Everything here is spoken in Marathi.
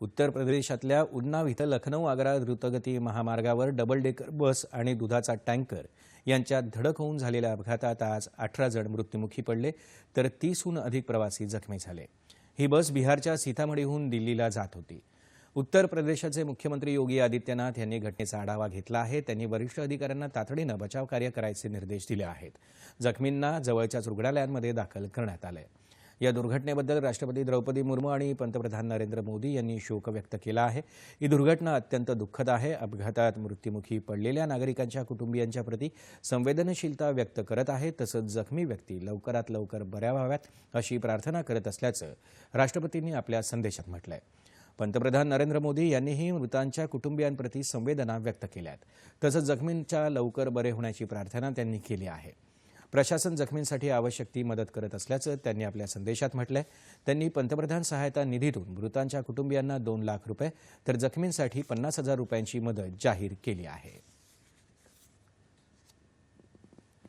उत्तर प्रदेशातल्या उन्नाव इथं लखनौ आग्रा द्रुतगती महामार्गावर डबल डेकर बस आणि दुधाचा टँकर यांच्यात धडक होऊन झालेल्या अपघातात आज अठरा जण मृत्युमुखी पडले तर तीसहून अधिक प्रवासी जखमी झाले. ही बस बिहारच्या सीतामढीहून दिल्लीला जात होती. उत्तर प्रदेशाचे मुख्यमंत्री योगी आदित्यनाथ यांनी घटनेचा आढावा घेतला आहे. त्यांनी वरिष्ठ अधिकाऱ्यांना तातडीनं बचाव कार्य करायचे निर्देश दिले आहेत. जखमींना जवळच्याच रुग्णालयांमध्ये दाखल करण्यात आलं आहे या दुर्घटनेबद्दल राष्ट्रपती द्रौपदी मुर्मू आणि पंतप्रधान नरेंद्र मोदी यांनी शोक व्यक्त केला आहे. ही दुर्घटना अत्यंत दुःखद आहे. अपघातात मृत्युमुखी पडलेल्या नागरिकांच्या कुटुंबियांच्या प्रती संवेदनशीलता व्यक्त करत आहे. तसंच जखमी व्यक्ती लवकरात लवकर बऱ्या व्हाव्यात अशी प्रार्थना करत असल्याचं राष्ट्रपतींनी आपल्या संदेशात म्हटलंय. पंतप्रधान नरेंद्र मोदी यांनीही मृतांच्या कुटुंबियांप्रती संवेदना व्यक्त केल्या आहेत तसंच जखमींच्या लवकर बरे होण्याची प्रार्थना त्यांनी केली आहे. प्रशासन जखमींसाठी आवश्यक ती मदत करत असल्याचं त्यांनी आपल्या संदेशात म्हटलंय. त्यांनी पंतप्रधान सहायता निधीतून मृतांच्या कुटुंबियांना दोन लाख रुपये तर जखमींसाठी पन्नास हजार रुपयांची मदत जाहीर केली आहे.